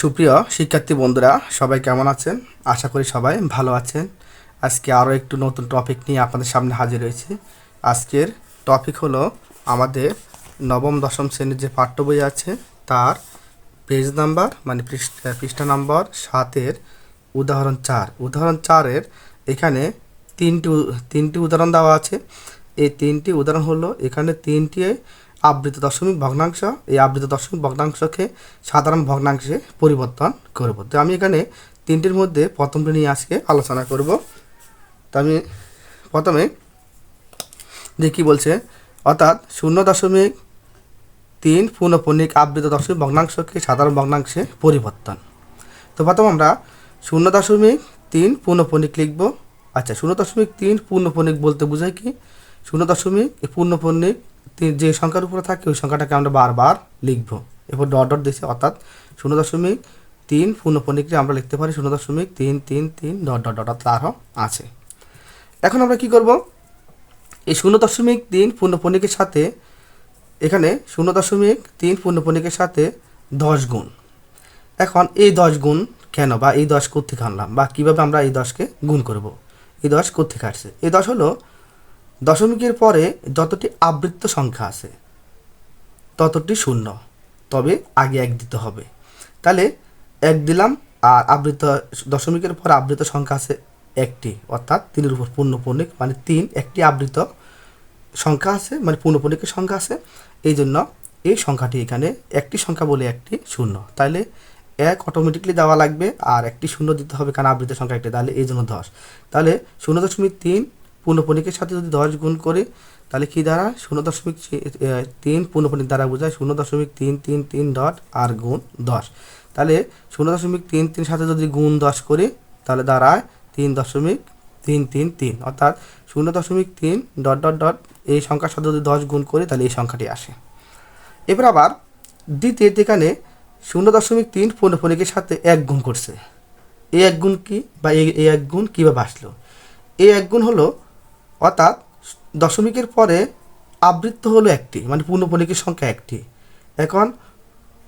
সুপ্রিয় শিক্ষার্থী বন্ধুরা, সবাই কেমন আছেন? আশা করি সবাই ভালো আছেন। আজকে আরও একটু নতুন টপিক নিয়ে আপনাদের সামনে হাজির হয়েছি। আজকের টপিক হলো আমাদের নবম, দশম শ্রেণির যে পাঠ্য বই আছে, তার পেজ নাম্বার মানে পৃষ্ঠা পৃষ্ঠা নাম্বার সাতের উদাহরণ চার। উদাহরণ চারের এখানে তিনটি তিনটি উদাহরণ দেওয়া আছে। এই তিনটি উদাহরণ হলো, এখানে তিনটি আবৃত দশমিক ভগ্নাংশ, এই আবৃত দশমিক ভগ্নাংশকে সাধারণ ভগ্নাংশে পরিবর্তন করব। তো আমি এখানে তিনটির মধ্যে প্রথমটি নিয়ে আজকে আলোচনা করব। তো আমি প্রথমে যে কী বলছে, অর্থাৎ শূন্য দশমিক তিন পূর্ণপণিক আবৃত দশমিক ভগ্নাংশকে সাধারণ ভগ্নাংশে পরিবর্তন। তো প্রথম আমরা শূন্য দশমিক তিন পূর্ণপণিক লিখব। আচ্ছা শূন্য দশমিক তিন পূর্ণপণিক বলতে বোঝায় কি? শূন্য দশমিক পূর্ণপণিক যে সংখ্যার উপরে থাকে, ওই সংখ্যাটাকে আমরা বারবার লিখব। এরপর ডট ডট দিয়েছে, অর্থাৎ শূন্য দশমিক তিন পূর্ণপণিককে আমরা লিখতে পারি, শূন্য দশমিক তিন তিন তিন, ডট ডট ডট আরও আছে। এখন আমরা কি করব? এই শূন্য দশমিক তিন পূর্ণপণিকের সাথে, এখানে শূন্য দশমিক তিন পূর্ণপণিকের সাথে দশ গুণ। এখন এই দশ গুণ কেন বা এই দশ কোথেকে আনলাম বা কীভাবে আমরা এই দশকে গুণ করব? এই দশ কোথেকে আসছে। এই দশ হলো দশমিকের পরে যতটি আবৃত্ত সংখ্যা আছে, ততটি শূন্য। তবে আগে এক দিতে হবে। তাহলে এক দিলাম, আর আবৃত দশমিকের পর আবৃত সংখ্যা আছে একটি, অর্থাৎ তিনের উপর পূর্ণপণিক মানে তিন, একটি আবৃত সংখ্যা আছে মানে পূর্ণপণিকের সংখ্যা আছে। এই জন্য এই সংখ্যাটি এখানে একটি সংখ্যা বলে একটি শূন্য। তাহলে এক অটোমেটিকলি দেওয়া লাগবে, আর একটি শূন্য দিতে হবে কারণ আবৃত সংখ্যা একটি, তাহলে এই জন্য দশ। তাহলে শূন্য দশমিক তিন পূর্ণপণিকের সাথে যদি দশ গুণ করে, তাহলে কি দ্বারা? শূন্য দশমিক তিন পূর্ণপণিক দ্বারা বোঝায়, শূন্য দশমিক তিন তিন তিন ডট আর গুণ দশ। তাহলে শূন্য দশমিক তিন তিন সাথে যদি গুণ দশ করে, তাহলে দাঁড়ায় তিন দশমিক তিন তিন তিন। অর্থাৎ শূন্য দশমিক তিন ডট ডট ডট এই সংখ্যার সাথে যদি দশ গুণ করে, তাহলে এই সংখ্যাটি আসে। এবার আবার দ্বিতীয় এখানে শূন্য দশমিক তিন পূর্ণপণিকের সাথে এক গুণ করছে। এই এক গুণ কি বা এই এক গুণ কীভাবে আসলো? এই এক গুণ হলো অর্থাৎ দশমিকের পরে আবৃত্ত হলো একটি মানে পূর্ণপণিকের সংখ্যা একটি। এখন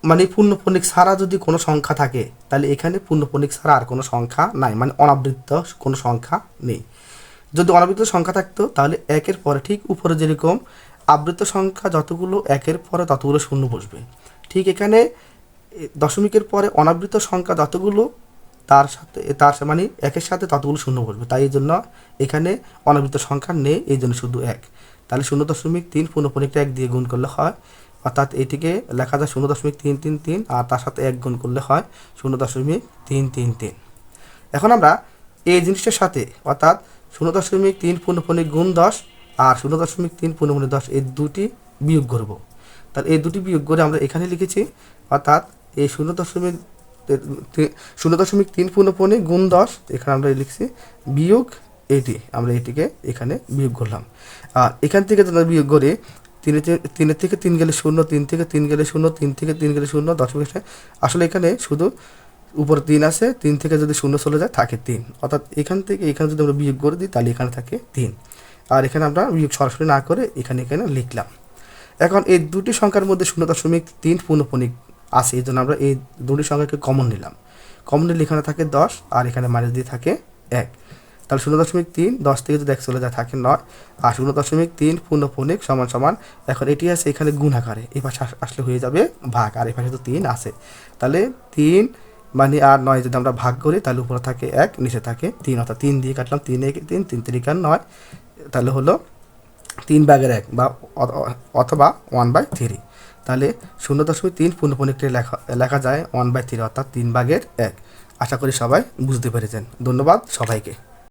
মানে পূর্ণপণিক ছাড়া যদি কোনো সংখ্যা থাকে, তাহলে এখানে পূর্ণপণিক ছাড়া আর কোনো সংখ্যা নাই মানে অনাবৃত্ত কোনো সংখ্যা নেই। যদি অনাবৃত সংখ্যা থাকতো, তাহলে একের পরে ঠিক উপরে যেরকম আবৃত সংখ্যা যতগুলো, একের পরে ততগুলো শূন্য বসবে। ঠিক এখানে দশমিকের পরে অনাবৃত সংখ্যা যতগুলো তার সাথে, তার মানে একের সাথে ততগুলো শূন্য বসবে। তাই এই জন্য এখানে অনাবৃত সংখ্যা নেই, এই জন্য শুধু এক। তাহলে শূন্য দশমিক তিন পূর্ণপণিকটা এক দিয়ে গুণ করলে হয়, অর্থাৎ এটিকে লেখা যায় শূন্য দশমিক তিন তিন তিন, আর তার সাথে এক গুণ করলে হয় শূন্য দশমিক তিন তিন তিন। এখন আমরা এই জিনিসটার সাথে, অর্থাৎ শূন্য দশমিক তিন পূর্ণপণিক গুণ দশ আর শূন্য দশমিক তিন পূর্ণপণিক দশ এই দুটি বিয়োগ করব। তাহলে এই দুটি বিয়োগ করে আমরা এখানে লিখেছি, অর্থাৎ এই শূন্য দশমিক শূন্য দশমিক তিন পূর্ণপণিক গুণ দশ, এখানে আমরা লিখছি বিয়োগ এটি, আমরা এটিকে এখানে বিয়োগ করলাম। আর এখান থেকে আমরা বিয়োগ করি, তিনে তিনের থেকে তিন গেলে শূন্য, তিন থেকে তিন গেলে শূন্য, তিন থেকে তিন গেলে শূন্য দশমিক আসে। আসলে এখানে শুধু উপরে তিন আছে, তিন থেকে যদি শূন্য চলে যায়, থাকে তিন। অর্থাৎ এখান থেকে, এখানে যদি আমরা বিয়োগ করে দিই, তাহলে এখানে থাকে তিন। আর এখানে আমরা বিয়োগ সরাসরি না করে এখানে এখানে লিখলাম। এখন এই দুটি সংখ্যার মধ্যে শূন্য দশমিক তিন পূর্ণপণিক আছে, এই জন্য আমরা এই দুটি সংখ্যাকে কমন নিলাম। কমন নিলে এখানে থাকে দশ, আর এখানে মাইনাস দিয়ে থাকে এক। তাহলে শূন্য দশমিক তিন, দশ থেকে যদি এক চলে যায়, থাকে নয়। আর শূন্য দশমিক তিন পূর্ণপণিক সমান সমান, এখন এটি আছে এখানে গুণ আকারে। এই পাশে আসলে হয়ে যাবে ভাগ, আর এই পাশে তো তিন আছে। তাহলে তিন মানে আর নয় যদি আমরা ভাগ করি, তাহলে উপরে থাকে এক, নিচে থাকে তিন। অর্থাৎ তিন দিয়ে কাটলাম, তিন এক, তিন তিন তিরিকার নয়। তাহলে হলো তিন ভাগের এক বা অথবা ওয়ান বাই থ্রি তাহলে শূন্য দশমিক তিন পূর্ণপণিকটি লেখা লেখা যায় ওয়ান বাই থ্রি অর্থাৎ তিন ভাগের এক। আশা করি সবাই বুঝতে পেরেছেন। ধন্যবাদ সবাইকে।